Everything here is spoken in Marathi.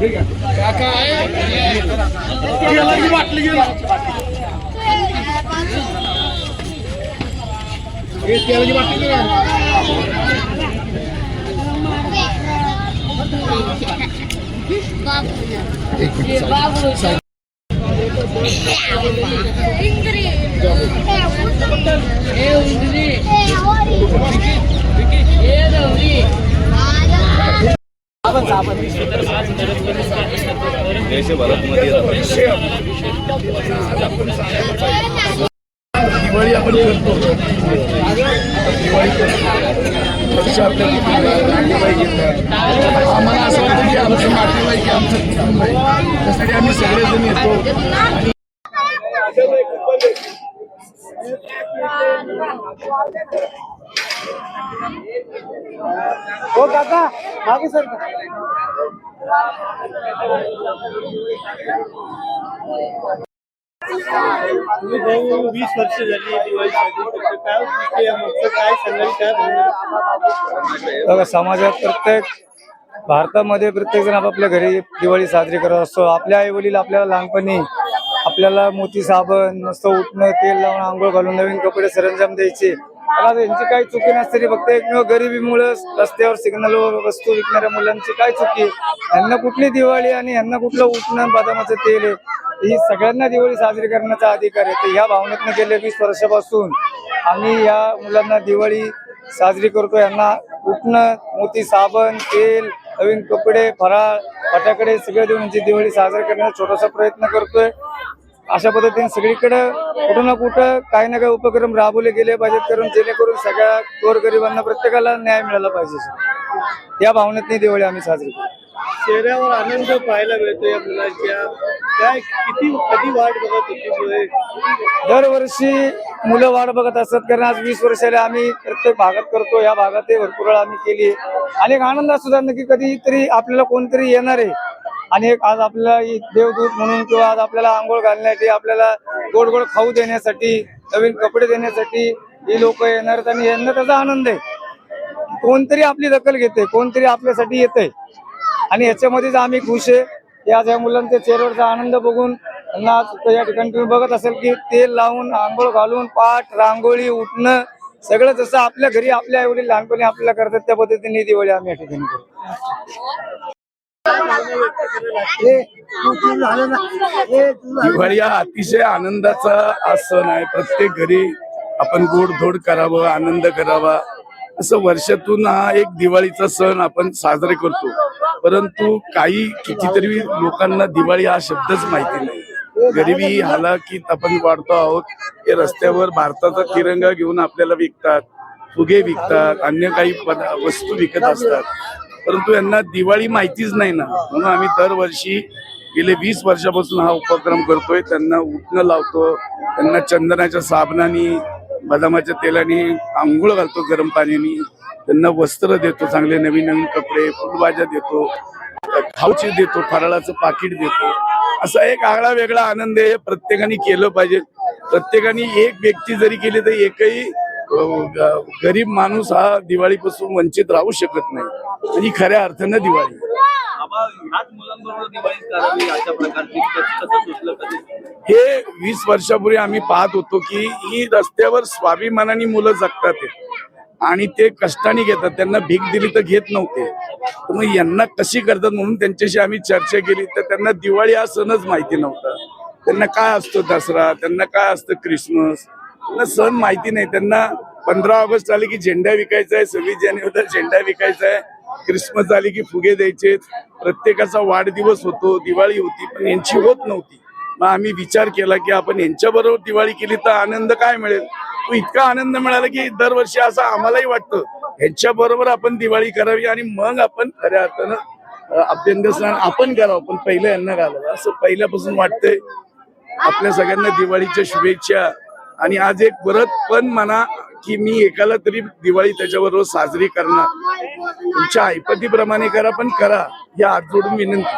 Ini lagi mati दिवाळी आपण करतो. दिवाळी येतात आम्हाला असं वाटतं की आमचं नातेवाईक आहे, आमचं कुटुंब आहे. त्यासाठी आम्ही सगळेजण येतो. हो काका मागे सर. वीस वर्ष झाली दिवाळीसाठी काय काय सांगाल काय बघा समाजात प्रत्येक भारतामध्ये प्रत्येक जण आपापल्या घरी दिवाळी साजरी करत असतो. आपल्या आई वडील आपल्याला लहानपणी आपल्याला मोती साबण मस्त उठणं तेल लावून आंघोळ घालून नवीन कपडे सरंजाम द्यायचे. मला यांची काही चुकी नसते फक्त एकमेव गरिबीमुळे रस्त्यावर सिग्नलवर वस्तू विकणाऱ्या मुलांची काय चुकी? यांना कुठली दिवाळी आणि यांना कुठलं उठणं बदामाचं तेल आहे? ही सगळ्यांना दिवाळी साजरी करण्याचा अधिकार आहे. तर ह्या भावनेतनं गेल्या वीस वर्षापासून आम्ही या मुलांना दिवाळी साजरी करतो यांना उठणं मोती साबण तेल नवीन कपडे फराळ फटाकडे सगळे देऊन यांची दिवाळी साजरी करण्याचा छोटासा प्रयत्न करतोय. अशा पद्धतीने सगळीकडे कुठं ना कुठं काही ना काही उपक्रम राबवले गेले पाहिजेत कारण जेणेकरून सगळ्या गोरगरिबांना प्रत्येकाला न्याय मिळाला पाहिजे या भावनेतनी दिवाळी आम्ही साजरी करतो चेहऱ्यावर आनंद पाहायला मिळतो या मुलांच्या. काय किती कधी वाट बघत होती? दरवर्षी मुलं वाट बघत असतात कारण आज वीस वर्षाला आम्ही प्रत्येक भागात करतो या भागातही भरपूर वेळा आम्ही केली. आणि एक आनंद असतो त्यांना की कधीतरी आपल्याला कोणतरी येणार आहे. आणि एक आज आपल्याला देवदूत म्हणून किंवा आज आपल्याला आंघोळ घालण्यासाठी आपल्याला गोड गोड खाऊ देण्यासाठी नवीन कपडे देण्यासाठी ही लोक येणार आणि यांना त्याचा आनंद आहे. कोणतरी आपली दखल घेते कोणतरी आपल्यासाठी येतंय. आणि याच्यामध्येच आम्ही खुश आहे. की आज या मुलांच्या चेहऱ्यावरचा आनंद बघून त्यांना या ठिकाणी तुम्ही बघत असेल की तेल लावून आंघोळ घालून पाठ रांगोळी उठणं सगळं जसं आपल्या घरी आपल्या एवढी लहानपणी आपल्याला करतात त्या पद्धतीने दिवाळी आम्ही या ठिकाणी करतो. दिवाळी हा अतिशय आनंदाचा सण आहे प्रत्येक घरी आपण गोडधोड करावं आनंद करावा. असं वर्षातून हा एक दिवाळीचा सण आपण साजरे करतो. परंतु काही कितीतरी लोकांना दिवाळी हा शब्दच माहिती नाही. गरिबी हालाकीत आपण वाढतो आहोत. हे रस्त्यावर भारताचा तिरंगा घेऊन आपल्याला विकतात फुगे विकतात अन्य काही वस्तू विकत असतात. परंतु यांना दिवाळी माहितीच नाही ना. म्हणून आम्ही दरवर्षी गेले वीस वर्षापासून हा उपक्रम करतोय. त्यांना उठणं लावतो. त्यांना चंदनाच्या साबणाने बदामाच्या तेलाने आंघोळ घालतो गरम पाण्याने. त्यांना वस्त्र देतो चांगले नवीन नवीन कपडे फुलभाज्या देतो. खाऊची देतो फराळाचं पाकिट देतो. असा एक आगळा वेगळा आनंद आहे. हे प्रत्येकाने केलं पाहिजे. प्रत्येकाने एक व्यक्ती जरी केली तर एकही गरीब माणूस हा दिवाळीपासून वंचित राहू शकत नाही. ही खऱ्या अर्थानं दिवाळी. हे वीस वर्षापूर्वी आम्ही पाहत होतो की ही रस्त्यावर स्वाभिमानाने मुलं जगतात. आणि ते कष्टाने घेतात. त्यांना भीक दिली तर घेत नव्हते. तर मग यांना कशी करतात म्हणून त्यांच्याशी आम्ही चर्चा केली. तर त्यांना दिवाळी हा सणच माहिती नव्हता. त्यांना काय असतो दसरा? त्यांना काय असतं क्रिसमस त्यांना सण माहिती नाही. त्यांना पंधरा ऑगस्ट आले की झेंडा विकायचा आहे सव्वीस जानेवारीला झेंडा विकायचा आहे क्रिसमस आली की फुगे द्यायचे प्रत्येकाचा वाढदिवस होतो दिवाळी होती पण यांची होत नव्हती. मग आम्ही विचार केला की आपण यांच्या बरोबर दिवाळी केली तर आनंद काय मिळेल? तो इतका आनंद मिळाला की दरवर्षी असं आम्हालाही वाटतं. यांच्या बरोबर आपण दिवाळी करावी आणि मग आपण खऱ्या अर्थानं अभ्यंग स्नान आपण करावं. पण पहिलं यांना घालावं. असं पहिल्यापासून वाटतंय. आपल्या सगळ्यांना दिवाळीच्या शुभेच्छा. आणि आज एक परत पण म्हणा की मी एकाला तरी दिवाळी त्याच्याबरोबर साजरी करणार. तुमच्या ऐपतीप्रमाणे करा पण करा. या हात जोडून विनंती.